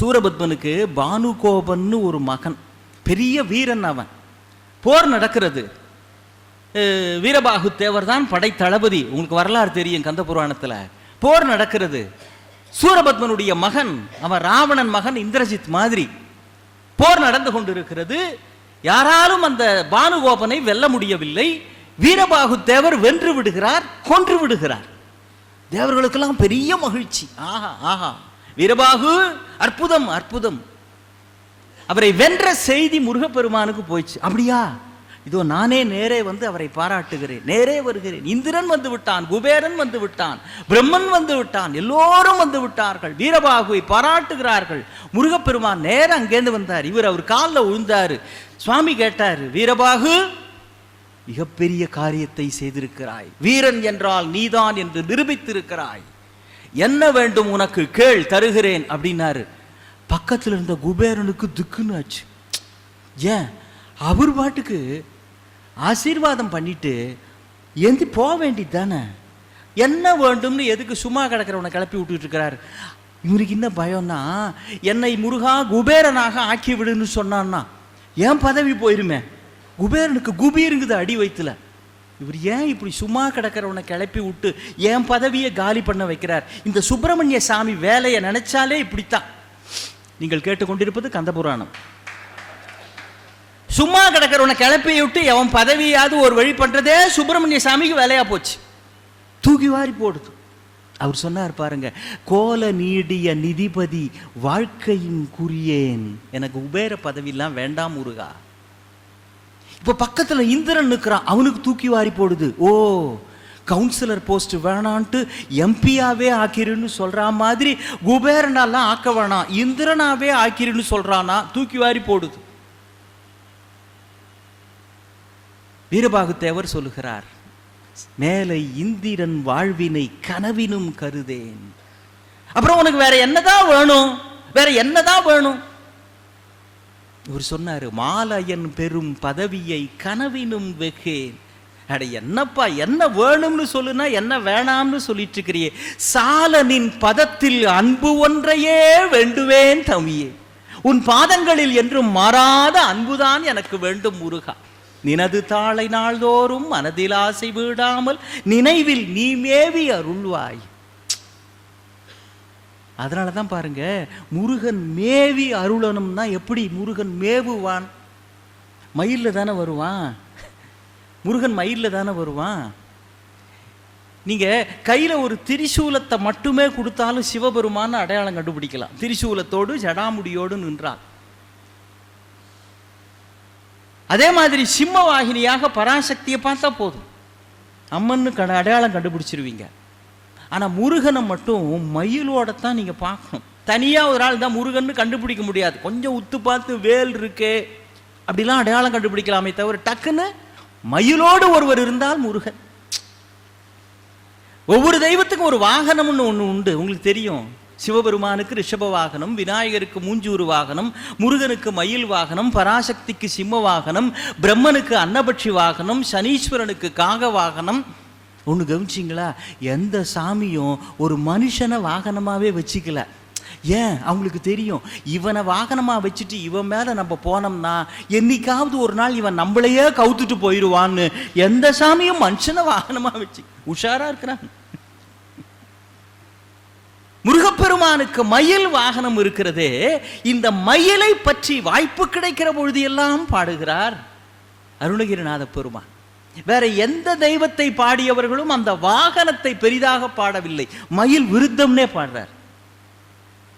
சூரபத்மனுக்கு பானுகோபன்னு ஒரு மகன். பெரிய வீரன் அவன். போர் நடக்கிறது. வீரபாகு தேவர் தான் படை தளபதி உங்களுக்கு வரலாறு தெரியும் கந்த புராணத்துல. போர் நடக்கிறது. சூரபத்மனுடைய மகன் அவன் ராவணன் மகன் இந்திரஜித் மாதிரி. போர் நடந்து கொண்டிருக்கிறது. யாராலும் அந்த பானுகோபனை வெல்ல முடியவில்லை. வீரபாகு தேவர் வென்று விடுகிறார் கொன்று விடுகிறார். தேவர்களுக்கெல்லாம் பெரிய மகிழ்ச்சி. ஆஹா ஆஹா. வீரபாகு அற்புதம் அற்புதம். அவரை வென்ற செய்தி முருகப்பெருமானுக்கு போயிடுச்சு. அப்படியா? இதோ நானே நேரே வந்து அவரை பாராட்டுகிறேன். நேரே வருகிறேன். இந்திரன் வந்து விட்டான் குபேரன் வந்து விட்டான் பிரம்மன் வந்து விட்டான் எல்லோரும் வந்து விட்டார்கள். வீரபாகுவை பாராட்டுகிறார்கள். முருகப்பெருமான் நேரா அங்கேருந்து வந்தார். இவர் அவர் காலில் உழுந்தார். சுவாமி கேட்டார் வீரபாகு மிகப்பெரிய காரியத்தை செய்திருக்கிறாய். வீரன் என்றால் நீதான் என்று நிரூபித்திருக்கிறாய். என்ன வேண்டும் உனக்கு கேள் தருகிறேன் அப்படின்னாரு. பக்கத்தில் இருந்த குபேரனுக்கு துக்குன்னு ஆச்சு. ஏன்? அவர் பாட்டுக்கு ஆசீர்வாதம் பண்ணிட்டு எந்தி போக வேண்டியது தானே? என்ன வேண்டும்னு எதுக்கு சும்மா கிடக்கிறவனை கிளப்பி விட்டுட்டு இருக்கிறார்? இவருக்கு என்ன பயம்னா என்னை முருகா குபேரனாக ஆக்கி விடுன்னு சொன்னான்னா ஏன் பதவி போயிருமே? குபேரனுக்கு குபீருங்குது அடி வயிற்றுல இவர் ஏன் இப்படி சும்மா கிடக்கிறவனை கிளப்பி விட்டு என் பதவியை காலி பண்ண வைக்கிறார்? இந்த சுப்பிரமணிய சாமி வேலையை நினைச்சாலே இப்படித்தான். நீங்கள் கேட்டுக்கொண்டிருப்பது கந்தபுராணம். சும்மா கிடக்கிறவனை கிளப்பி விட்டு அவன் பதவியாவது ஒரு வழி பண்றதே சுப்பிரமணிய சாமிக்கு வேலையா போச்சு. தூக்கி வாரி போடுது. அவர் சொன்னார் பாருங்க கோல நீடிய நிதிபதி வாழ்க்கையின் குறியேன். எனக்கு உபேர பதவியெல்லாம் வேண்டாம் முருகா. இப்போ பக்கத்துல இந்திரன் நிற்கிறான் அவனுக்கு தூக்கி வாரி போடுது. ஓ கவுன்சிலர் போஸ்ட் வேணான்ட்டு எம்பியாவே ஆக்கிருன்னு சொல்றா மாதிரி குபேரனாலாம் ஆக்க வேணாம். இந்திரனாவே ஆக்கிருன்னு சொல்றானா தூக்கி வாரி போடுது. வீரபாகுத்தேவர் சொல்லுகிறார் மேலே இந்திரன் வாழ்வினை கனவினும் கருதேன். அப்புறம் உனக்கு வேற என்னதான் வேணும்? வேற என்னதான் வேணும்? இவர் சொன்னார் மாலையன் பெரும் பதவியை கனவினும் வெகேன். அட என்னப்பா என்ன வேணும்னு சொல்லுனா என்ன வேணாம்னு சொல்லிட்டு இருக்கிறியே சாலனின் பதத்தில் அன்பு ஒன்றையே வேண்டுவேன் தவியே. உன் பாதங்களில் என்றும் மாறாத அன்புதான் எனக்கு வேண்டும் முருகா. நினது தாளை நாள்தோறும் மனதில் ஆசை வீடாமல் நினைவில் நீ மேவி அருள்வாய். அதனால தான் பாருங்க முருகன் மேவி அருளணும்னா எப்படி முருகன் மேவுவான்? மயிலில் தானே வருவான்? முருகன் மயிலில் தானே வருவான்? நீங்கள் கையில் ஒரு திரிசூலத்தை மட்டுமே கொடுத்தாலும் சிவபெருமான அடையாளம் கண்டுபிடிக்கலாம். திரிசூலத்தோடு ஜடாமுடியோடு நின்றார். அதே மாதிரி சிம்ம வாகினியாக பராசக்தியை பார்த்தா போதும். அம்மன்னு கட அடையாளம் கண்டுபிடிச்சிருவீங்க. ஆனா முருகனை மட்டும் மயிலோட தான் நீங்க பார்க்கணும். தனியா ஒரு ஆள் தான் முருகன் கண்டுபிடிக்க முடியாது. கொஞ்சம் உத்து பார்த்து வேல் இருக்கு. அப்படிலாம் அடையாளம் கண்டுபிடிக்கலாமே தவிர டக்குன்னு மயிலோடு ஒருவர் இருந்தால் முருகன். ஒவ்வொரு தெய்வத்துக்கும் ஒரு வாகனம்னு ஒன்று உண்டு. உங்களுக்கு தெரியும். சிவபெருமானுக்கு ரிஷப வாகனம் விநாயகருக்கு மூஞ்சூறு வாகனம் முருகனுக்கு மயில் வாகனம் பராசக்திக்கு சிம்ம வாகனம் பிரம்மனுக்கு அன்னபட்சி வாகனம் சனீஸ்வரனுக்கு காக வாகனம் ஒன்று கவனிச்சிங்களா? எந்த சாமியும் ஒரு மனுஷனை வாகனமாகவே வச்சுக்கல. ஏன்? அவங்களுக்கு தெரியும். இவனை வாகனமாக வச்சுட்டு இவன் மேலே நம்ம போனோம்னா என்னைக்காவது ஒரு நாள் இவன் நம்மளையே கவுத்துட்டு போயிடுவான்னு எந்த சாமியும் மனுஷனை வாகனமாக வச்சு உஷாரா இருக்கிறான். முருகப்பெருமானுக்கு மயில் வாகனம் இருக்கிறதே இந்த மயிலை பற்றி வாய்ப்பு கிடைக்கிற பொழுது எல்லாம் பாடுகிறார் அருணகிரிநாத பெருமான். வேற எந்த தெய்வத்தை பாடியவர்களும் அந்த வாகனத்தை பெரிதாக பாடவில்லை. மயில் விருத்தம்னே பாடுறார்.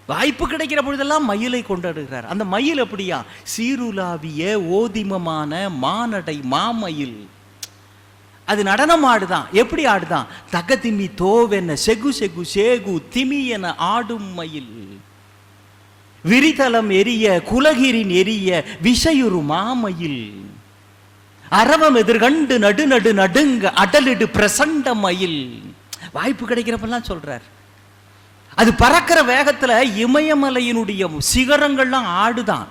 வாய்ப்பு கிடைக்கிற பொழுதெல்லாம் மயிலை கொண்டாடுகிறார். அந்த மயில் எப்படியா? சீருலாவிய ஓதிமமான மானடை மாமயில். அது நடனம் ஆடுதான். எப்படி ஆடுதான்? தக திமி தோவென செகு செகு சேகு திமி என ஆடும் மயில். விரிதலம் எரிய குலகிரின் எரிய விசையுறு மாமயில். அரவம் எதிர்கண்டு நடு நடு நடுங்க அடலிடு பிரசண்ட மயில். வாய்ப்பு கிடைக்கிறப்பெல்லாம் சொல்றார். அது பறக்கிற வேகத்துல இமயமலையினுடைய சிகரங்கள்லாம் ஆடுதான்.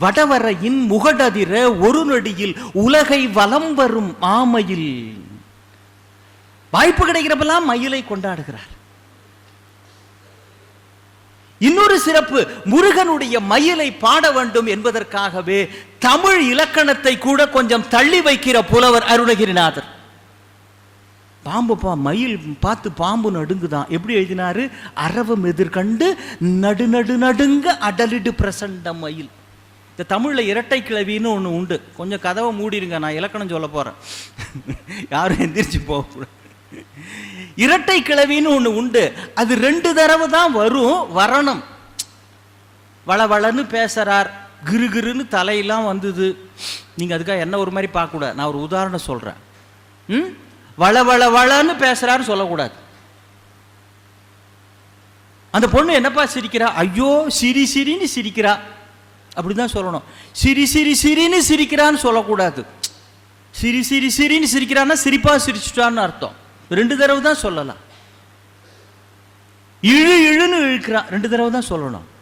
வடவரையின் முகடதிர ஒரு நொடியில் உலகை வலம் வரும் ஆமையில். வாய்ப்பு கிடைக்கிறப்பெல்லாம் மயிலை கொண்டாடுகிறார். இன்னொரு சிறப்பு முருகனுடைய மயிலை பாட வேண்டும் என்பதற்காகவே தமிழ் இலக்கணத்தை கூட கொஞ்சம் தள்ளி வைக்கிற புலவர் அருணகிரிநாதர். பாம்பு பா மயில் பார்த்து பாம்பு நடுங்குதான். எப்படி எழுதினாரு? அரவம் எதிர்கண்டு நடு நடு நடுங்க அடலிடு பிரசண்ட மயில். இந்த தமிழில் இரட்டை கிளவின்னு ஒன்று உண்டு. கொஞ்சம் கதவை மூடிடுங்க நான் இலக்கணம் சொல்ல போகிறேன் யாரும் எந்திரிச்சு போகக்கூடாது இரட்டை கிளவின்னு ஒன்று உண்டு. அது ரெண்டு தடவை தான் வரும். வரணும். வளவளன்னு பேசுறார். கிருகிருன்னு தலையெல்லாம் வந்தது. நீங்க அதுக்காக என்ன ஒரு மாதிரி பார்க்கக்கூடாது நான் ஒரு உதாரணம் சொல்றேன். ம்? வள வள வளன்னு பேசுகிறான்னு சொல்லக்கூடாது. அந்த பொண்ணு என்னப்பா சிரிக்கிறா? ஐயோ சிரி சிரின்னு சிரிக்கிறா. அப்படிதான் சொல்லணும். சிரி சிரி சிரின்னு சிரிக்கிறான்னு சொல்லக்கூடாது. சிரி சிரி சிரின்னு சிரிக்கிறான்னா சிரிப்பா சிரிச்சுட்டான்னு அர்த்தம். ரெண்டு தடவை தான் சொல்லலாம். இழு இழுன்னு இழுக்கிறான் ரெண்டு தடவை தான் சொல்லணும்.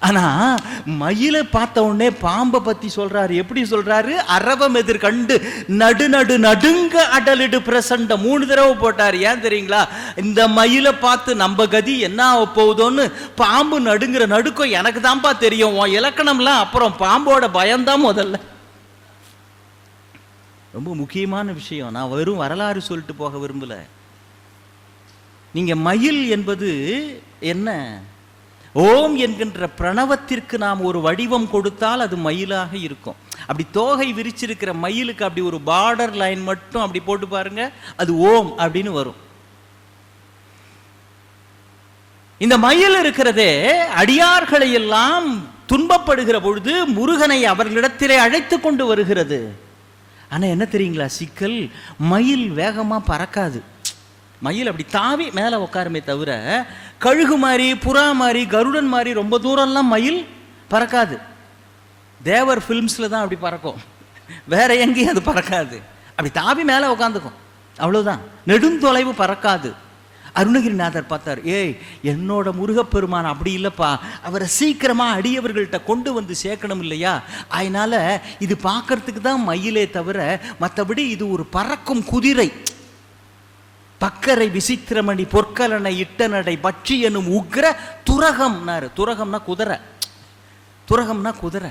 ஆனா மயிலை பார்த்த உடனே பாம்பை பத்தி சொல்றாரு. எப்படி சொல்றாரு? அரவம் எதிர் கண்டு நடு நடு நடுங்க அடலிடு பிரசண்ட மூணு தடவை போட்டார். ஏன் தெரியுங்களா? இந்த மயிலை பார்த்து நம்ம கதி என்ன ஆக போகுதோன்னு பாம்பு நடுங்கிற நடுக்கம் எனக்கு தான்ப்பா தெரியும். உன் இலக்கணம்லாம் அப்புறம் பாம்போட பயம்தான் முதல்ல. ரொம்ப முக்கியமான விஷயம். நான் வெறும் வரலாறு சொல்லிட்டு போக விரும்பல. நீங்க மயில் என்பது என்ன? ஓம் என்கின்ற பிரணவத்திற்கு நாம் ஒரு வடிவம் கொடுத்தால் அது மயிலாக இருக்கும். அப்படி தோகை விரிச்சிருக்கிற மயிலுக்கு அப்படி ஒரு பார்டர் லைன் மட்டும் அப்படி போட்டு பாருங்க அது ஓம் அப்படின்னு வரும். இந்த மயில் இருக்கிறதே அடியார்களை எல்லாம் துன்பப்படுகிற பொழுது முருகனை அவர்களிடத்திலே அழைத்து கொண்டு வருகிறது. ஆனா என்ன தெரியுங்களா சிக்கல்? மயில் வேகமா பறக்காது. மயில் அப்படி தாவி மேலே உட்காருமே தவிர கழுகு மாதிரி புறா மாதிரி கருடன் மாதிரி ரொம்ப தூரம்லாம் மயில் பறக்காது. தேவர் ஃபிலிம்ஸில் தான் அப்படி பறக்கும். வேற எங்கேயும் அது பறக்காது. அப்படி தாவி மேலே உட்காந்துக்கும் அவ்வளோதான் நெடுந்தொலைவு பறக்காது. அருணகிரிநாதர் பார்த்தார் ஏய் என்னோட முருகப்பெருமான் அப்படி இல்லைப்பா. அவரை சீக்கிரமாக அடியவர்கள்ட்ட கொண்டு வந்து சேர்க்கணும் இல்லையா? அதனால இது பார்க்கறதுக்கு தான் மயிலே தவிர மற்றபடி இது ஒரு பறக்கும் குதிரை. பக்கரை விசித்திரமணி பொற்கலனை இட்டனடை பட்சி எனும் உக்ர துரகம்னாரு. துரகம்னா குதிரை. துரகம்னா குதிரை.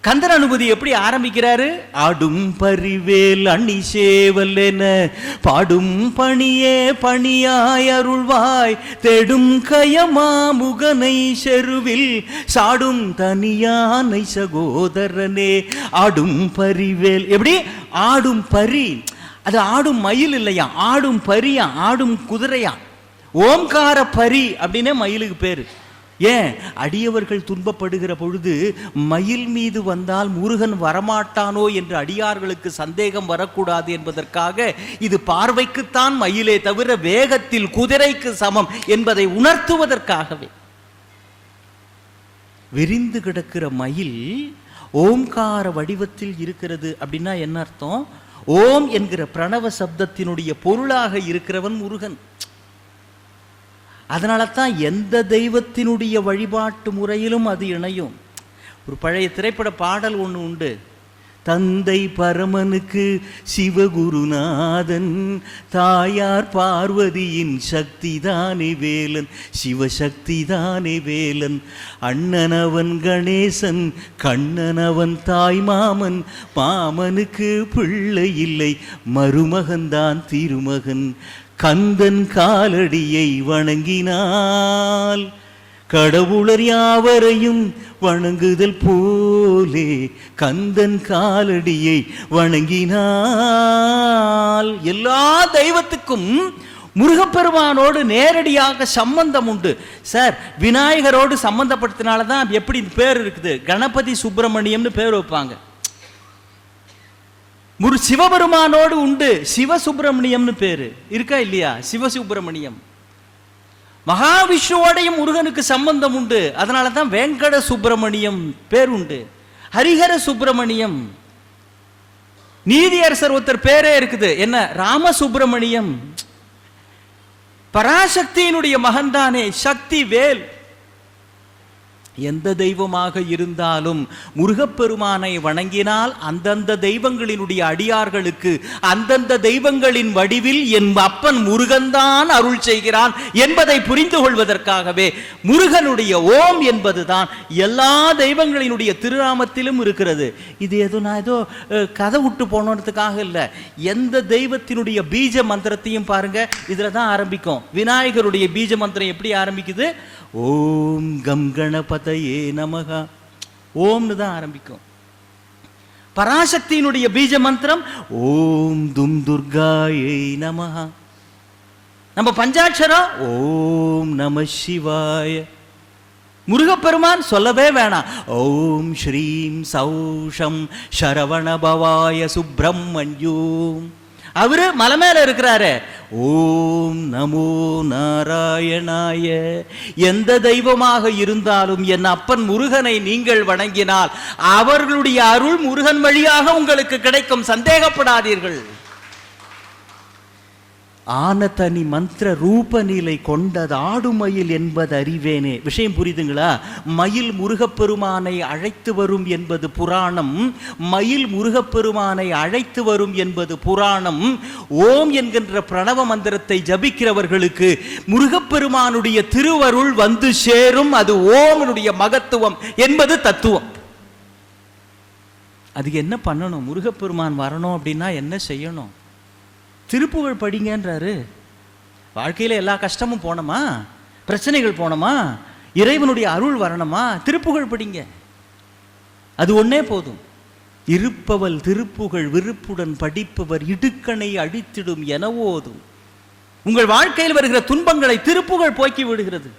கந்தர் அனுபதி எப்படி ஆரம்பிக்கிறாரு? ஆடும் பரிவேல் அணி சேவல் என பாடும் பணியே பணியாய் அருள்வாய். தேடும் கயமா முகனை செருவில் சாடும் தனியானை சகோதரனே. ஆடும் பரிவேல். எப்படி? ஆடும் பரி அது ஆடும் மயில் இல்லையா? ஆடும் பரியா? ஆடும் குதிரையா? ஓம்கார பரி அப்படின்னே மயிலுக்கு பேரு. ஏன்? அடியவர்கள் துன்பப்படுகிற பொழுது மயில் மீது வந்தால் முருகன் வரமாட்டானோ என்று அடியார்களுக்கு சந்தேகம் வரக்கூடாது என்பதற்காக இது பார்வைக்குத்தான் மயிலே தவிர வேகத்தில் குதிரைக்கு சமம் என்பதை உணர்த்துவதற்காகவே. விரிந்து கிடக்கிற மயில் ஓம்கார வடிவத்தில் இருக்கிறது அப்படின்னா என்ன அர்த்தம்? ஓம் என்கிற பிரணவ சப்தத்தினுடைய பொருளாக இருக்கிறவன் முருகன். அதனால தான் எந்த தெய்வத்தினுடைய வழிபாட்டு முறையிலும் அது இணையும். ஒரு பழைய திரைப்பட பாடல் ஒன்று உண்டு. தந்தை பரமனுக்கு சிவகுருநாதன் தாயார் பார்வதியின் சக்தி தானே வேலன் சிவசக்தி தானே வேலன். அண்ணனவன் கணேசன் கண்ணனவன் தாய் மாமன் மாமனுக்கு பிள்ளை இல்லை மருமகன்தான் திருமகன். கந்தன் காலடியை வணங்கினால் கடவுளர் யாவரையும் வணங்குதல் போலே கந்தன் காலடியை வணங்கினால் எல்லா தெய்வத்துக்கும் முருகப்பெருமானோடு நேரடியாக சம்பந்தம் உண்டு. சார் விநாயகரோடு சம்பந்தப்படுத்தினால தான் எப்படி பேர் இருக்குது? கணபதி சுப்பிரமணியம்னு பேர் வைப்பாங்க. முரு சிவபெருமானோடு உண்டு. சிவசுப்பிரமணியம்னு பேரு. இருக்கா இல்லையா? சிவசுப்பிரமணியம். மகாவிஷ்ணுவோடையும் முருகனுக்கு சம்பந்தம் உண்டு. அதனால தான் வெங்கட சுப்பிரமணியம் பேர் உண்டு. ஹரிஹர சுப்பிரமணியம் நீதியரசர் ஒருத்தர் பேரே இருக்குது. என்ன? ராம சுப்பிரமணியம் பராசக்தியினுடைய மகன்தானே. சக்தி வேல் எந்த தெய்வமாக இருந்தாலும் முருகப்பெருமானை வணங்கினால் அந்தந்த தெய்வங்களினுடைய அடியார்களுக்கு அந்தந்த தெய்வங்களின் வடிவில் என் அப்பன் முருகன்தான் அருள் செய்கிறான் என்பதை புரிந்து கொள்வதற்காகவே முருகனுடைய ஓம் என்பதுதான் எல்லா தெய்வங்களினுடைய திருநாமத்திலும் இருக்கிறது. இது ஏதோ நான் ஏதோ கதை விட்டு போனதுக்காக இல்லை. எந்த தெய்வத்தினுடைய பீஜ மந்திரத்தையும் பாருங்க இதில் தான் ஆரம்பிக்கும். விநாயகருடைய பீஜ மந்திரம் எப்படி ஆரம்பிக்குது? ஓம் கம் கணபதி கணபதையே நமகா. ஓம்னு தான் ஆரம்பிக்கும். பராசக்தியினுடைய பீஜ மந்திரம் ஓம் தும் துர்காயை நமகா. நம்ம பஞ்சாட்சரம் ஓம் நம சிவாய. முருகப்பெருமான் சொல்லவே வேணாம். ஓம் ஸ்ரீம் சௌஷம் சரவண பவாய சுப்பிரமணியோம் அவரு மலை மேல இருக்கிறாரு. ஓம் நமோ நாராயணாய. எந்த தெய்வமாக இருந்தாலும் என் அப்பன் முருகனை நீங்கள் வணங்கினால் அவர்களுடைய அருள் முருகன் வழியாக உங்களுக்கு கிடைக்கும். சந்தேகப்படாதீர்கள். ஆனதனி மந்திர ரூப நிலை கொண்டது ஆடுமயில் என்பது அறிவேனே. விஷயம் புரியுதுங்களா? மயில் முருகப்பெருமானை அழைத்து வரும் என்பது புராணம். மயில் முருகப்பெருமானை அழைத்து வரும் என்பது புராணம். ஓம் என்கின்ற பிரணவ மந்திரத்தை ஜபிக்கிறவர்களுக்கு முருகப்பெருமானுடைய திருவருள் வந்து சேரும். அது ஓமனுடைய மகத்துவம் என்பது தத்துவம். அதுக்கு என்ன பண்ணணும்? முருகப்பெருமான் வரணும் அப்படின்னா என்ன செய்யணும்? திருப்புகழ் படிங்கன்றாரு. வாழ்க்கையில் எல்லா கஷ்டமும் போனோமா? பிரச்சனைகள் போனோமா? இறைவனுடைய அருள் வரணுமா? திருப்புகழ் படிங்க. அது ஒன்றே போதும். இருப்பவள் திருப்புகழ் விருப்புடன் படிப்பவர் இடுக்கணை அழித்திடும் என ஓதும் உங்கள் வாழ்க்கையில் வருகிற துன்பங்களை திருப்புகழ் போக்கி விடுகிறது.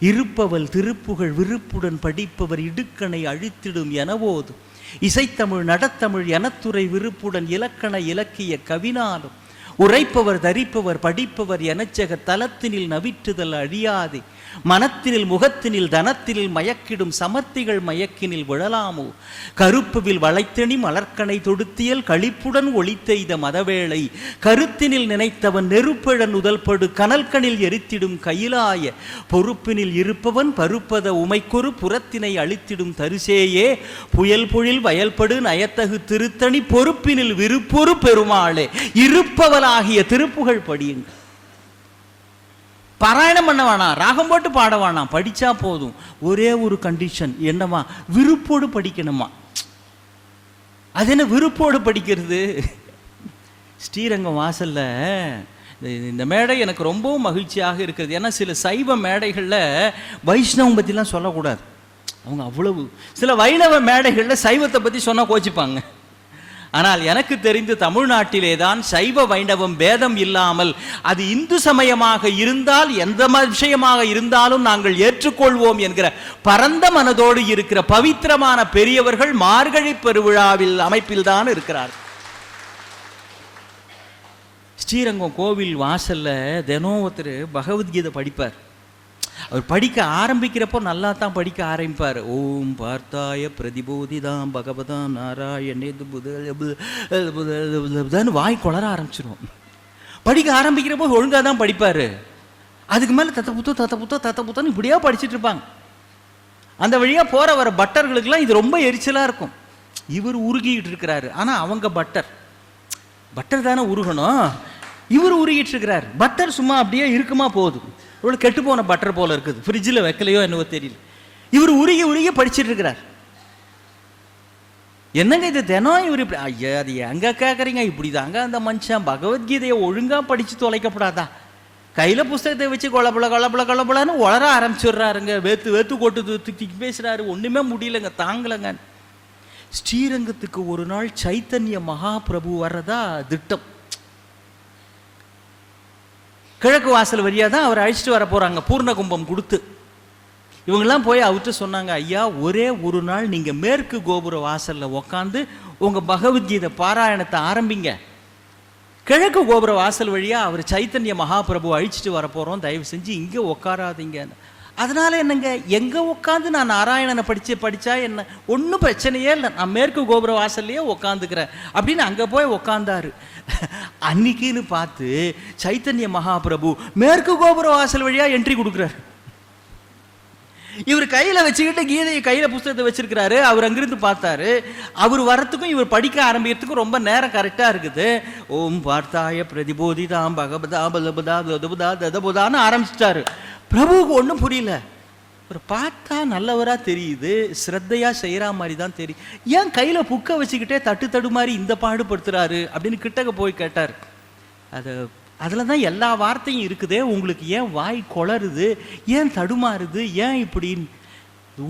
இருப்பவள் திருப்புகழ் விருப்புடன் படிப்பவர் இடுக்கணை அழித்திடும் என ஓதும் இசைத்தமிழ் நடத்தமிழ் எனத்துறை விருப்புடன் இலக்கண இலக்கிய கவினாலும் உரைப்பவர் தரிப்பவர் படிப்பவர் எனச்சக தலத்தினில் நவிற்றுதல் அழியாதே. மனத்தினில் முகத்தினில் தனத்தினில் மயக்கிடும் சமர்த்திகள் மயக்கினில் விழலாமோ? கருப்புவில் வளைத்தனி மலர்க்கனை தொடுத்தியல் களிப்புடன் ஒளித்தெய்த மதவேளை. கருத்தினில் நினைத்தவன் நெருப்பழன் உதல்படு கனல்கனில் எரித்திடும் கையிலாய. பொறுப்பினில் இருப்பவன் பருப்பத உமைக்கொரு புறத்தினை அழித்திடும் தரிசேயே. புயல் பொழில் வயல்படு நயத்தகு திருத்தணி பொறுப்பினில் விருப்பொரு பெருமாளே. இருப்பவனாகிய திருப்புகழ் படியுங்கள். பாராயணம் பண்ண வேணாம் ராகம் போட்டு பாட வேணாம் படித்தா போதும். ஒரே ஒரு கண்டிஷன் என்னவா விருப்போடு படிக்கணுமா அது என்ன விருப்போடு படிக்கிறது? ஸ்ரீரங்கம் வாசல்ல இந்த- இந்த மேடை எனக்கு ரொம்பவும் மகிழ்ச்சியாக இருக்கிறது. ஏன்னா சில சைவ மேடைகளில் வைஷ்ணவம் பற்றிலாம் சொல்லக்கூடாது. அவங்க அவ்வளவு சில வைணவ மேடைகளில் சைவத்தை பற்றி சொன்னால் கோச்சிப்பாங்க. ஆனால் எனக்கு தெரிந்து தமிழ்நாட்டிலே தான் சைவ வைணவம் பேதம் இல்லாமல் அது இந்து சமயமாக இருந்தால் எந்த விஷயமாக இருந்தாலும் நாங்கள் ஏற்றுக்கொள்வோம் என்கிற பரந்த மனதோடு இருக்கிற பவித்திரமான பெரியவர்கள் மார்கழி பெருவிழாவில் அமைப்பில் தான் இருக்கிறார்கள். ஸ்ரீரங்கம் கோவில் வாசல்ல தினம் ஒருத்தர் பகவத்கீதை படிப்பார். அவர் படிக்க ஆரம்பிக்கிறப்போ நல்லா தான் படிக்க ஆரம்பிப்பார். ஓம் பார்த்தாய பிரதிபோதிதாம் பகவதாம் நாராயணே புதன்னு வாய் கொளர ஆரம்பிச்சிடும் படிக்க ஆரம்பிக்கிறப்போ ஒழுங்கா தான் படிப்பார். அதுக்கு மேலே தத்த புத்தோ தத்த புத்தோ தத்த புத்தோன்னு இப்படியா படிச்சிட்டு இருப்பாங்க. அந்த வழியாக போகிற வர பட்டர்களுக்கெல்லாம் இது ரொம்ப எரிச்சலாக இருக்கும். இவர் உருகிட்டு இருக்கிறாரு. ஆனால் அவங்க பட்டர். பட்டர் தானே உருகணும். இவர் உருகிட்டு இருக்கிறார். பட்டர் சும்மா அப்படியே இருக்குமா போகுது. இவ்வளோ கெட்டு போன பட்டர் போல இருக்குது. ஃப்ரிட்ஜில் வைக்கலையோ என்னவோ தெரியல. இவர் உருகி உருகி படிச்சிட்டு இருக்கிறார். என்னங்க இது? தினம் இவர் இப்படி ஐயா அது எங்க கேட்குறீங்க இப்படி தாங்க அந்த மனுஷன். பகவத்கீதையை ஒழுங்காக படித்து தொலைக்கப்படாதா? கையில் புஸ்தகத்தை வச்சு கொலபுல கொலபுல கொலபுலான்னு உளர ஆரம்பிச்சிடுறாருங்க. வேத்து வேத்து கொட்டு திக்கி பேசுகிறாரு ஒன்றுமே முடியலங்க தாங்கலைங்க. ஸ்ரீரங்கத்துக்கு ஒரு நாள் சைத்தன்ய மகாபிரபு வர்றதா திட்டம். கிழக்கு வாசல் வழியாக தான் அவர் அழைச்சிட்டு வர போகிறாங்க பூர்ண கும்பம் கொடுத்து. இவங்கெல்லாம் போய் அவர்கிட்ட சொன்னாங்க ஐயா ஒரே ஒரு நாள் நீங்கள் மேற்கு கோபுர வாசலில் உக்காந்து உங்கள் பகவத்கீதை பாராயணத்தை ஆரம்பிங்க. கிழக்கு கோபுர வாசல் வழியாக அவர் சைத்தன்ய மகாபிரபு அழிச்சிட்டு வர போகிறோம் தயவு செஞ்சு இங்கே உட்காராதீங்க அதனால என்னங்க எங்க உட்காந்து நான் நாராயணனை படிச்சு படிச்சா என்ன ஒன்றும் பிரச்சனையே இல்லை. நான் மேற்கு கோபுர வாசல்லையே உட்காந்துக்கிறேன் அப்படின்னு அங்கே போய் உட்காந்தாரு அன்னைக்குன்னு பார்த்து சைத்தன்ய மகாபிரபு மேற்கு கோபுர வாசல் வழியா என்ட்ரி கொடுக்குறாரு. இவர் கையில் வச்சுக்கிட்டு கீதையை கையில புஸ்தகத்தை வச்சிருக்கிறாரு. அவர் அங்கிருந்து பார்த்தாரு. அவர் வரத்துக்கும் இவர் படிக்க ஆரம்பிக்கிறதுக்கும் ரொம்ப நேரம் கரெக்டா இருக்குது. ஓம் பார்த்தாய பிரதிபோதிதாம் பகபதா பலபதா ததபுதா ததபுதான்னு ஆரம்பிச்சிட்டாரு. பிரபுவுக்கு ஒன்றும் புரியல. ஒரு பார்த்தா நல்லவராக தெரியுது ஸ்ரத்தையா செய்கிற மாதிரி தான் தெரியும் ஏன் கையில் புக்கை வச்சுக்கிட்டே தட்டு தடு மாதிரி இந்த பாடுபடுத்துறாரு அப்படின்னு கிட்டக்க போய் கேட்டார். அது அதில் தான் எல்லா வார்த்தையும் இருக்குதே உங்களுக்கு ஏன் வாய் கொளருது ஏன் தடுமாறுது ஏன் இப்படின்னு.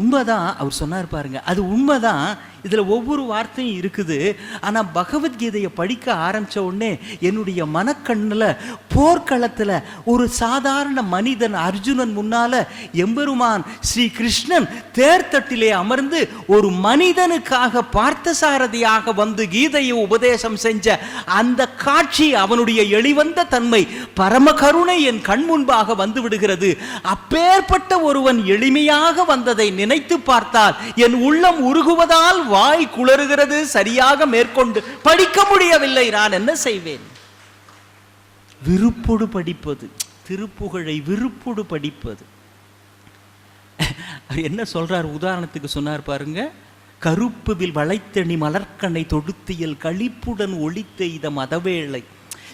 உண்மைதான் அவர் சொன்னார் பாருங்க. அது உண்மைதான் இதில் ஒவ்வொரு வார்த்தையும் இருக்குது. ஆனால் பகவத்கீதையை படிக்க ஆரம்பிச்ச உடனே என்னுடைய மனக்கண்ணில் போர்க்களத்தில் ஒரு சாதாரண மனிதன் அர்ஜுனன் முன்னால் எம்பெருமான் ஸ்ரீ கிருஷ்ணன் தேர்தட்டிலே அமர்ந்து ஒரு மனிதனுக்காக பார்த்தசாரதியாக வந்து கீதையை உபதேசம் செஞ்ச அந்த காட்சி அவனுடைய எளிவந்த தன்மை. பரம கருணை என் கண் முன்பாக வந்து விடுகிறது. அப்பேற்பட்ட ஒருவன் எளிமையாக வந்ததை நினைத்து பார்த்தால் என் உள்ளம் உருகுவதால் வாய் குளறுகிறது சரியாக மேற்கொண்டு படிக்க முடியவில்லை. நான் என்ன செய்வேன்? விருப்போடு படிப்பது திருப்புகழை விருப்போடு படிப்பது. அவர் என்ன சொல்றார்? உதாரணத்துக்கு சொன்னார் பாருங்க. கருப்புவில் வளைத்தணி மலர்க்கண்ணை தொடுத்தியல் களிப்புடன் ஒழித்த இத மதவேளை.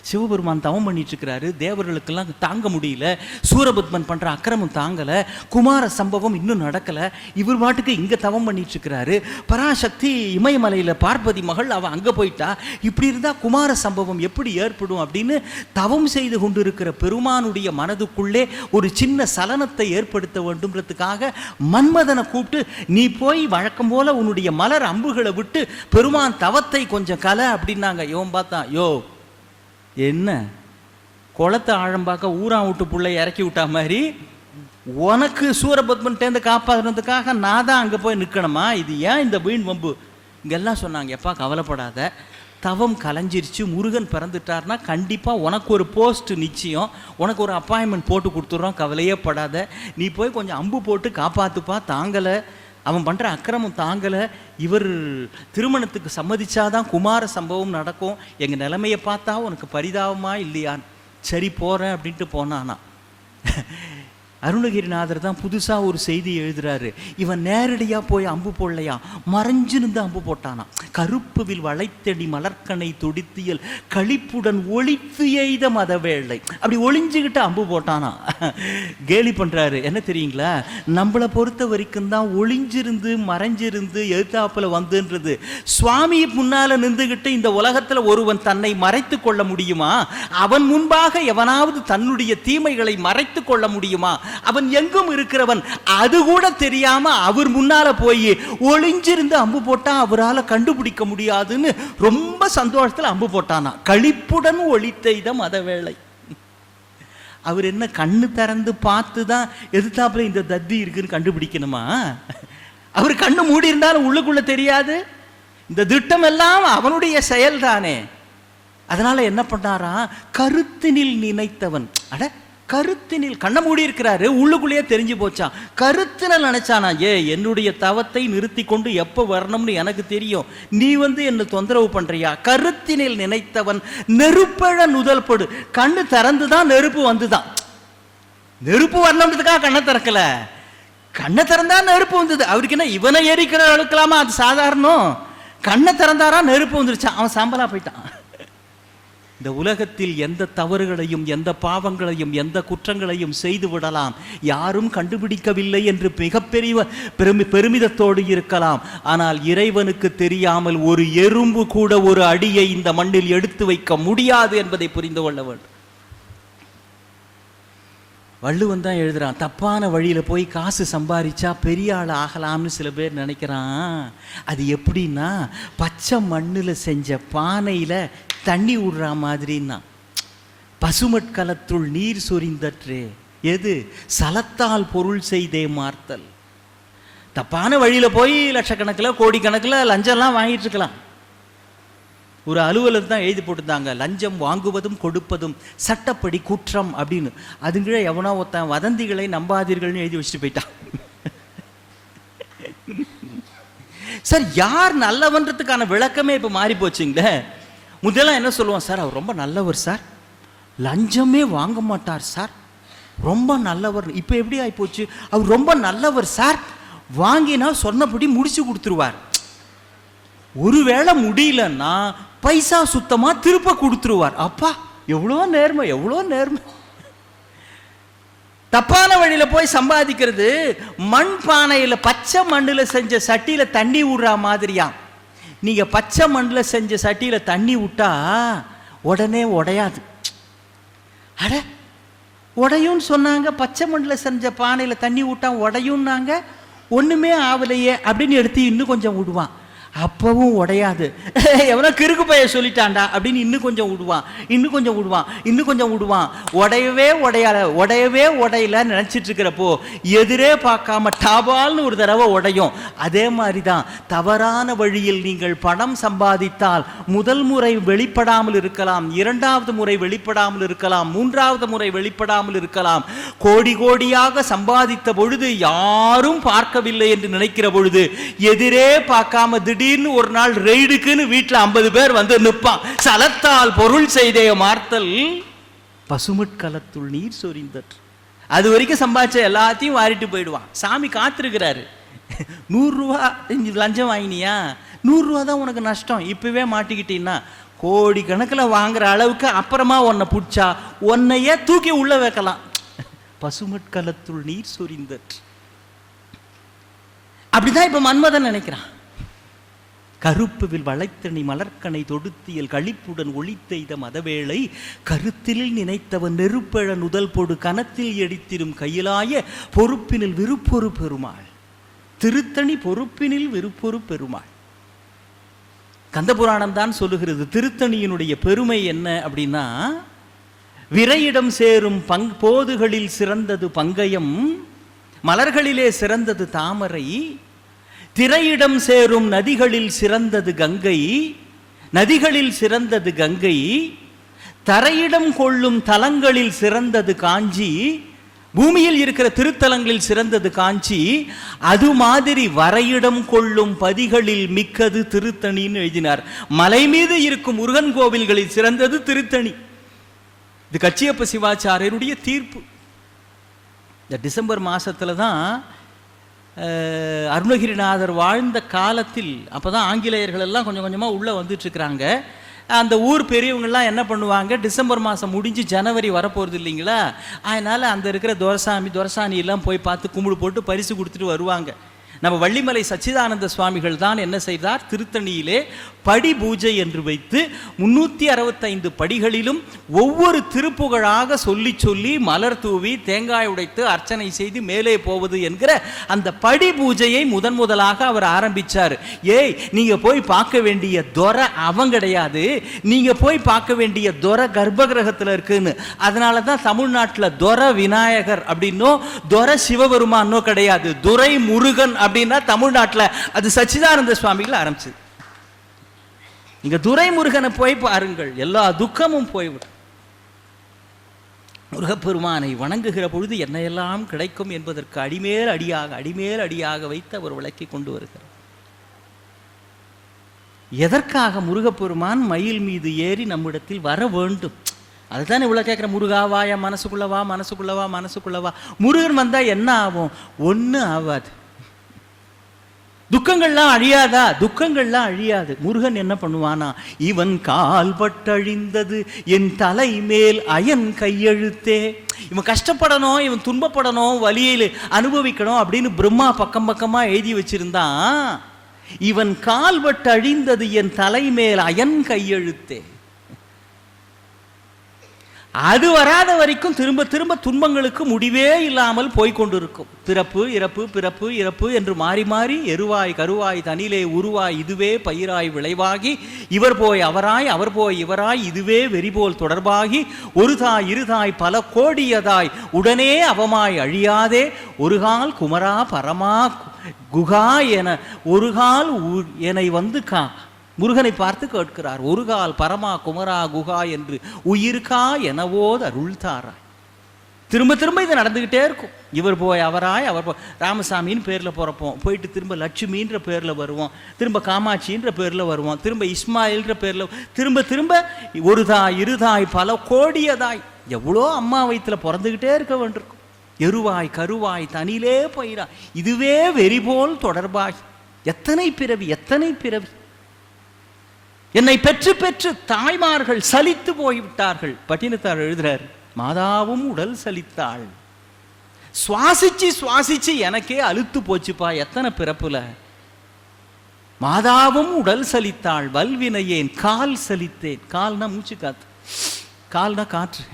சிவபெருமான் தவம் பண்ணிட்டு இருக்கிறாரு தேவர்களுக்கெல்லாம் தாங்க முடியல. சூரபத்மன் பண்ற அக்கிரமம் தாங்கல. குமார சம்பவம் இன்னும் நடக்கல. இவர் பாட்டுக்கு இங்க தவம் பண்ணிட்டு இருக்கிறாரு பராசக்தி இமயமலையில பார்வதி மகள் அவ அங்க போயிட்டா. இப்படி இருந்தா குமார சம்பவம் எப்படி ஏற்படும் அப்படின்னு தவம் செய்து கொண்டிருக்கிற பெருமானுடைய மனதுக்குள்ளே ஒரு சின்ன சலனத்தை ஏற்படுத்த வேண்டும்ன்றதுக்காக மன்மதனை கூப்பிட்டு நீ போய் வழக்கம் போல உன்னுடைய மலர் அம்புகளை விட்டு பெருமான் தவத்தை கொஞ்சம் கலை அப்படின்னாங்க. இவன் பார்த்தா யோ என்ன? குளத்தை ஆழம் பார்க்க ஊரா விட்டு பிள்ளை இறக்கி விட்டா மாதிரி உனக்கு சூரபத்மன்ட்டேருந்து காப்பாற்றுறதுக்காக நான் தான் அங்கே போய் நிற்கணுமா இது ஏன் இந்த வீண் வம்பு? இங்கெல்லாம் சொன்னாங்க எப்பா கவலைப்படாத. தவம் கலைஞ்சிருச்சு முருகன் பிறந்துட்டார்னா கண்டிப்பாக உனக்கு ஒரு போஸ்ட் நிச்சயம். உனக்கு ஒரு அப்பாயின்மெண்ட் போட்டு கொடுத்துட்றோம் கவலையே படாத. நீ போய் கொஞ்சம் அம்பு போட்டு காப்பாற்றுப்பா தாங்கலை. அவன் பண்ணுற அக்கிரமம் தாங்கலை. இவர் திருமணத்துக்கு சம்மதிச்சாதான் குமார சம்பவம் நடக்கும். எங்கள் நிலைமையை பார்த்தா உனக்கு பரிதாபமா இல்லையான். சரி போகிறேன் அப்படின்ட்டு போனானா. அருணகிரிநாதர் தான் புதுசாக ஒரு செய்தி எழுதுறாரு. இவன் நேரடியாக போய் அம்பு போடலையா? மறைஞ்சிருந்து அம்பு போட்டானா? கருப்புவில் வளைத்தடி மலர்கனை துடித்தியல் களிப்புடன் ஒழித்து எய்த மதவேளை. அப்படி ஒளிஞ்சுக்கிட்டு அம்பு போட்டானா? கேலி பண்ணுறாரு என்ன தெரியுங்களா? நம்மளை பொறுத்த வரைக்கும் தான் ஒளிஞ்சிருந்து மறைஞ்சிருந்து எழுத்தாப்புல வந்துன்றது. சுவாமி முன்னால் நின்றுகிட்டு இந்த உலகத்தில் ஒருவன் தன்னை மறைத்து கொள்ள முடியுமா? அவன் முன்பாக எவனாவது தன்னுடைய தீமைகளை மறைத்து கொள்ள முடியுமா? அவன் எங்கும் இருக்கிறவன். அது கூட தெரியாம அவர் முன்னால போய் ஒளிஞ்சிருந்து அம்பு போட்டா அவரால் கண்டுபிடிக்க முடியாதுன்னு ரொம்ப சந்தோஷத்துல அம்பு போட்டானா. கழிப்புடன் ஒளித்த இடம் அத வேலை. அவர் என்ன கண்ணு திறந்து பார்த்து தான் எதிர்த்தாப்புல இந்த தத்தி இருக்குன்னு கண்டுபிடிக்கணுமா? அவர் கண்ணு மூடி இருந்தாலும் உள்ளுக்குள்ள தெரியாது. இந்த திட்டம் எல்லாம் அவனுடைய செயல்தானே. அதனால என்ன பண்ணாரா? கருத்தினில் நினைத்தவன். அட கருத்தினில் கண்ணை மூடி இருக்கிறாரு உள்ளுக்குள்ளேயே தெரிஞ்சு போச்சான் கருத்தினல் நினைச்சானா ஏ என்னுடைய தவத்தை நிறுத்தி கொண்டு எப்போ வரணும்னு எனக்கு தெரியும். நீ வந்து என்ன தொந்தரவு பண்றியா? கருத்தினில் நினைத்தவன் நெருப்பழ நுதல்படு கண்ணு திறந்து தான் நெருப்பு வந்துதான். நெருப்பு வரணுன்றதுக்காக கண்ணை திறக்கல. கண்ணை திறந்தா நெருப்பு வந்தது. அவருக்கு என்ன இவனை எரிக்கிற அளவுக்கலாமா? அது சாதாரணம். கண்ணை திறந்தாரா நெருப்பு வந்துருச்சான் அவன் சாம்பலா போயிட்டான். இந்த உலகத்தில் எந்த தவறுகளையும் எந்த பாவங்களையும் எந்த குற்றங்களையும் செய்து விடலாம். யாரும் கண்டுபிடிக்கவில்லை என்று மிகப்பெரிய பெருமி பெருமிதத்தோடு இருக்கலாம். ஆனால் இறைவனுக்கு தெரியாமல் ஒரு எறும்பு கூட ஒரு அடியை இந்த மண்ணில் எடுத்து வைக்க முடியாது என்பதை புரிந்து கொள்ள வேண்டும். வள்ளுவன் தான் எழுதுகிறான் தப்பான வழியில் போய் காசு சம்பாரிச்சா பெரிய ஆள் ஆகலாம்னு சில பேர் நினைக்கிறான். அது எப்படின்னா பச்சை மண்ணில் செஞ்ச பானையில் தண்ணி விடுற மாதிரின்னா. பசுமட்கலத்துள் நீர் சொரிந்தற்றே. எது? சலத்தால் பொருள் செய்தே மார்த்தல். தப்பான வழியில் போய் லட்சக்கணக்கில் கோடிக்கணக்கில் லஞ்சம்லாம் வாங்கிட்டு இருக்கலாம். ஒரு அலுவலர் தான் எழுதி போட்டிருந்தாங்க லஞ்சம் வாங்குவதும் கொடுப்பதும் சட்டப்படி குற்றம் அப்படின்னு. அதுங்களே எவனோ ஒருத்தன் வதந்திகளை நம்பாதீர்கள்னு எழுதி வச்சுட்டு போயிட்டான். சார் யார் நல்லவன்றதுக்கான விளக்கமே இப்போ மாறி போச்சுங்களே. முதல்ல என்ன சொல்லுவோம் சார் அவர் ரொம்ப நல்லவர் சார். லஞ்சமே வாங்க மாட்டார் சார். ரொம்ப நல்லவர். இப்போ எப்படி ஆகிப்போச்சு அவர் ரொம்ப நல்லவர் சார். வாங்கினா சொன்னபடி முடிச்சு கொடுத்துருவார். ஒருவேளை முடியலன்னா பைசா சுத்தமாக திருப்ப கொடுத்துருவார். அப்பா எவ்வளோ நேர்மை எவ்வளோ நேர்மை. தப்பான வழியில் போய் சம்பாதிக்கிறது மண் பானையில் பச்சை மண்ணில் செஞ்ச சட்டியில் தண்ணி விடுற மாதிரியாம் நீங்கள் பச்சை மண்ணில் செஞ்ச சட்டியில் தண்ணி விட்டா உடனே உடையாது. அட உடையும்னு சொன்னாங்க பச்சை மண்ணில் செஞ்ச பானையில் தண்ணி விட்டா உடையும்னாங்க ஒன்றுமே ஆகலையே அப்படின்னு எடுத்து இன்னும் கொஞ்சம் விடுவான் அப்பவும் உடையாது. எவனோ கிறுக்கு பைய சொல்லிட்டான்டா அப்படின்னு இன்னும் கொஞ்சம் விடுவான். இன்னும் கொஞ்சம் விடுவான். இன்னும் கொஞ்சம் விடுவான். உடையவே உடையால உடையவே உடையல நினச்சிட்டு இருக்கிறப்போ எதிரே பார்க்காம டாபால்னு ஒரு தடவை உடையும். அதே மாதிரி தான் தவறான வழியில் நீங்கள் பணம் சம்பாதித்தால் முதல் முறை வெளிப்படாமல் இருக்கலாம் இரண்டாவது முறை வெளிப்படாமல் இருக்கலாம் மூன்றாவது முறை வெளிப்படாமல் இருக்கலாம். கோடி கோடியாக சம்பாதித்த பொழுது யாரும் பார்க்கவில்லை என்று நினைக்கிற பொழுது எதிரே பார்க்காம திடீர்னு ஒரு நாள் ரெய்டுக்குன்னு வீட்டில் ஐம்பது பேர் வந்து நிற்பான் சலத்தால் பொருள் செய்தே மார்த்தல் பசுமட்கலத்துள் நீர் சொரிந்தற்று அது வரைக்கும் சம்பாதிச்ச எல்லாத்தையும் வாரிட்டு போயிடுவான். சாமி காத்திருக்கிறாரு. நூறுரூவா லஞ்சம் வாங்கினியா? நூறுரூவா தான் உனக்கு நஷ்டம். இப்பவே மாட்டிக்கிட்டீன்னா கோடி கணக்கில் வாங்குற அளவுக்கு அப்புறமா உன்னை பிடிச்சா உன்னையே தூக்கி உள்ள வைக்கலாம். பசுமட்கலத்துள் நீர் சொரிந்தற்று அப்படிதான் இப்ப மன்மதன் நினைக்கிறான். கருப்புவில் வளைத்தணி மலர்க்கனை தொடுத்தியல் கழிப்புடன் ஒளித்தெய்த மதவேளை கருத்தில் நினைத்தவன் நெருப்பழ நுதல் பொடு கனத்தில் எடித்திடும் கையிலாய பொறுப்பினில் விருப்பொரு பெருமாள். திருத்தணி பொறுப்பினில் விருப்பொரு பெருமாள். கந்தபுராணம் தான் சொல்லுகிறது திருத்தணியினுடைய பெருமை என்ன அப்படின்னா விரையிடம் சேரும் பங் போதுகளில் சிறந்தது பங்கயம் மலர்களிலே சிறந்தது தாமரை திரையிடம் சேரும் நதிகளில் சிறந்தது கங்கை நதிகளில் சிறந்தது கங்கை தரையிடம் கொள்ளும் தலங்களில் சிறந்தது காஞ்சி பூமியில் இருக்கிற திருத்தலங்களில் சிறந்தது காஞ்சி அது மாதிரி வரையிடம் கொள்ளும் பதிகளில் மிக்கது திருத்தணின்னு எழுதினார். மலை மீது இருக்கும் முருகன் கோவில்களில் சிறந்தது திருத்தணி. இது கச்சியப்ப சிவாச்சாரியருடைய தீர்ப்பு. இந்த டிசம்பர் மாசத்துல தான் அருணகிரிநாதர் வாழ்ந்த காலத்தில் அப்போ தான் ஆங்கிலேயர்கள் எல்லாம் கொஞ்சம் கொஞ்சமாக உள்ளே வந்துட்டுருக்குறாங்க. அந்த ஊர் பெரியவங்கள்லாம் என்ன பண்ணுவாங்க டிசம்பர் மாதம் முடிஞ்சு ஜனவரி வரப்போகிறது இல்லைங்களா? அதனால் அந்த இருக்கிற துரசாமி துரசாணி எல்லாம் போய் பார்த்து கும்பிடு போட்டு பரிசு கொடுத்துட்டு வருவாங்க. நம்ம வள்ளிமலை சச்சிதானந்த சுவாமிகள் தான் என்ன செய்தார்? திருத்தணியிலே படி பூஜை என்று வைத்து முன்னூற்றி அறுபத்தைந்து படிகளிலும் ஒவ்வொரு திருப்புகழாக சொல்லி சொல்லி மலர் தூவி தேங்காய் உடைத்து அர்ச்சனை செய்து மேலே போவது என்கிற அந்த படி பூஜையை முதன் முதலாக அவர் ஆரம்பிச்சார். ஏய் நீங்க போய் பார்க்க வேண்டிய துறை அவன் கிடையாது. நீங்க போய் பார்க்க வேண்டிய துரை கர்ப்பகிரகத்தில் இருக்குன்னு. அதனால தான் தமிழ்நாட்டில் துறை விநாயகர் அப்படின்னோ துறை சிவபெருமானோ கிடையாது. துரை முருகன் அப்படின்னா தமிழ்நாட்டில் அது சச்சிதானந்த சுவாமிகள் ஆரம்பிச்சது. நீங்க துரைமுருகனை போய் பாருங்கள். எல்லா துக்கமும் போய்விடும். முருகப்பெருமானை வணங்குகிற பொழுது என்னையெல்லாம் கிடைக்கும் என்பதற்கு அடிமேல் அடியாக அடிமேல் அடியாக வைத்து அவர் விளக்கி கொண்டு வருகிறார். எதற்காக முருகப்பெருமான் மயில் மீது ஏறி நம்மிடத்தில் வர வேண்டும்? அதுதான் இவ்வளோ கேட்குற முருகாவா என் மனசுக்குள்ள வா மனசுக்குள்ள வா மனசுக்குள்ள வா. முருகன் வந்தா என்ன ஆகும்? ஒன்றும் ஆகாது துக்கங்கள்லாம் அழியாதா? துக்கங்கள்லாம் அழியாது. முருகன் என்ன பண்ணுவானா இவன் கால் பட்டழிந்தது என் தலை மேல் அயன் கையெழுத்தே. இவன் கஷ்டப்படணும் இவன் துன்பப்படணும் வலியில் அனுபவிக்கணும் அப்படின்னு பிரம்மா பக்கம் பக்கமாக எழுதி வச்சிருந்தான். இவன் கால்பட்டு அழிந்தது என் தலை மேல் அயன் கையெழுத்தே. அது வராத வரைக்கும் திரும்ப திரும்ப துன்பங்களுக்கு முடிவே இல்லாமல் போய்கொண்டிருக்கும். பிறப்பு இறப்பு பிறப்பு இறப்பு என்று மாறி மாறி எருவாய் கருவாய் தனிலே உருவாய் இதுவே பயிராய் விளைவாகி இவர் போய் அவராய் அவர் போய் இவராய் இதுவே வெறிபோல் தொடர்பாகி ஒரு தாய் இருதாய் பல கோடியதாய் உடனே அவமாய் அழியாதே ஒருகால் குமரா பரமா குகா என ஒருகால் உ- என்னை வந்து கா முருகனை பார்த்து கேட்கிறார் ஒரு கால் பரமா குமரா குகா என்று உயிர்கா எனவோது அருள்தாரா? திரும்ப திரும்ப இது நடந்துக்கிட்டே இருக்கும். இவர் போய் அவராய் அவர் போய் ராமசாமின்னு பேரில் பிறப்போம் போயிட்டு திரும்ப லட்சுமின்ற பேரில் வருவோம் திரும்ப காமாட்சின்ற பேரில் வருவோம் திரும்ப இஸ்மாயில்ன்ற பேரில் திரும்ப திரும்ப ஒரு தாய் இருதாய் பல கோடியதாய் எவ்வளோ அம்மா வயிற்றில் பிறந்துக்கிட்டே இருக்க வேண்டியிருக்கும். எருவாய் கருவாய் தனிலே போயிடா இதுவே வெறி போல் தொடர்பாய் எத்தனை பிறவி எத்தனை பிறவி? என்னை பெற்று பெற்று தாய்மார்கள் சலித்து போய்விட்டார்கள். பட்டினத்தார் எழுதுறார் மாதாவும் உடல் சலித்தாள். சுவாசிச்சு சுவாசிச்சு எனக்கே அழுத்து போச்சுப்பா எத்தனை பிறப்புல? மாதாவும் உடல் சலித்தாள் வல்வினையேன் கால் சலித்தேன். கால்னா மூச்சு காத்து. கால்னா காற்று.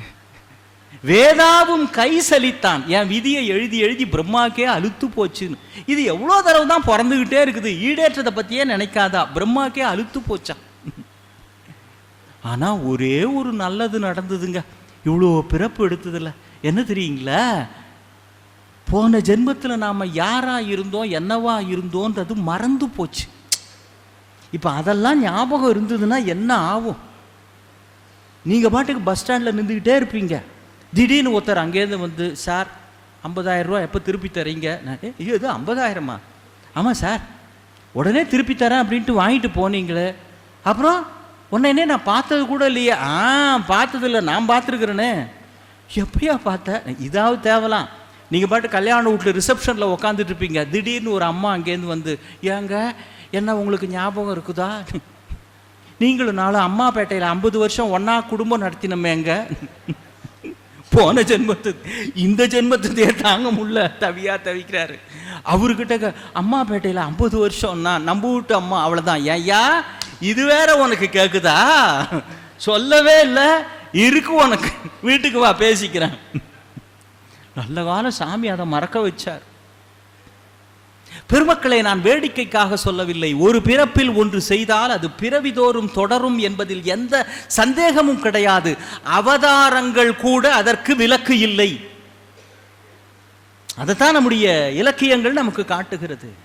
வேதாவும் கை சலித்தான். என் விதியை எழுதி எழுதி பிரம்மாக்கே அழுத்து போச்சுன்னு. இது எவ்வளோ தடவை தான் பிறந்துக்கிட்டே இருக்குது ஈடேற்றதை பற்றியே நினைக்காதா? பிரம்மாக்கே அழுத்து போச்சான் ஆனால் ஒரே ஒரு நல்லது நடந்ததுங்க. இவ்வளோ பிறப்பு எடுத்ததில்ல என்ன தெரியுங்களா? போன ஜென்மத்தில் நாம் யாராக இருந்தோம் என்னவா இருந்தோன்றது மறந்து போச்சு. இப்போ அதெல்லாம் ஞாபகம் இருந்ததுன்னா என்ன ஆகும்? நீங்கள் பாட்டுக்கு பஸ் ஸ்டாண்டில் நின்றுக்கிட்டே இருப்பீங்க. திடீர்னு ஒருத்தர் அங்கேருந்து வந்து சார் ஐம்பதாயிரம் ரூபா எப்போ திருப்பி தரீங்க? நான் ஐயோ இது ஐம்பதாயிரமா? ஆமாம் சார். உடனே திருப்பி தரேன் அப்படின்ட்டு வாங்கிட்டு போனீங்களே. அப்புறம் உன்னை என்ன நான் பார்த்தது கூட இல்லையே. ஆ பார்த்தது இல்லை நான் பார்த்துருக்குறேனே. எப்பயா பார்த்த? இதாவது தேவலாம். நீங்கள் பாட்டு கல்யாண வீட்டில் ரிசப்ஷனில் உட்காந்துட்டு இருப்பீங்க. திடீர்னு ஒரு அம்மா அங்கேருந்து வந்து ஏங்க என்ன உங்களுக்கு ஞாபகம் இருக்குதா? நீங்களும் நாளும் அம்மாப்பேட்டையில் ஐம்பது வருஷம் ஒன்றா குடும்பம் நடத்தினமேங்க போன ஜென்மத்து இந்த ஜென்மத்தையே தாங்க முடியல? தவியா தவிக்கிறாரு. அவர்கிட்ட க- அம்மாப்பேட்டையில் ஐம்பது வருஷம்னா நம்ம வீட்டு அம்மா அவ்வளோதான் ஏயா இது வேற உனக்கு கேட்குதா சொல்லவே இல்லை. இருக்கு உனக்கு. வீட்டுக்கு வா பேசிக்கிறேன். நல்ல காலம் சாமி அதை மறக்க வச்சார். பெருமக்களை நான் வேடிக்கைக்காக சொல்லவில்லை. ஒரு பிறப்பில் ஒன்று செய்தால் அது பிறவிதோறும் தொடரும் என்பதில் எந்த சந்தேகமும் கிடையாது. அவதாரங்கள் கூட அதற்கு விலக்கு இல்லை. அதைத்தான் நம்முடைய இலக்கியங்கள் நமக்கு காட்டுகிறது.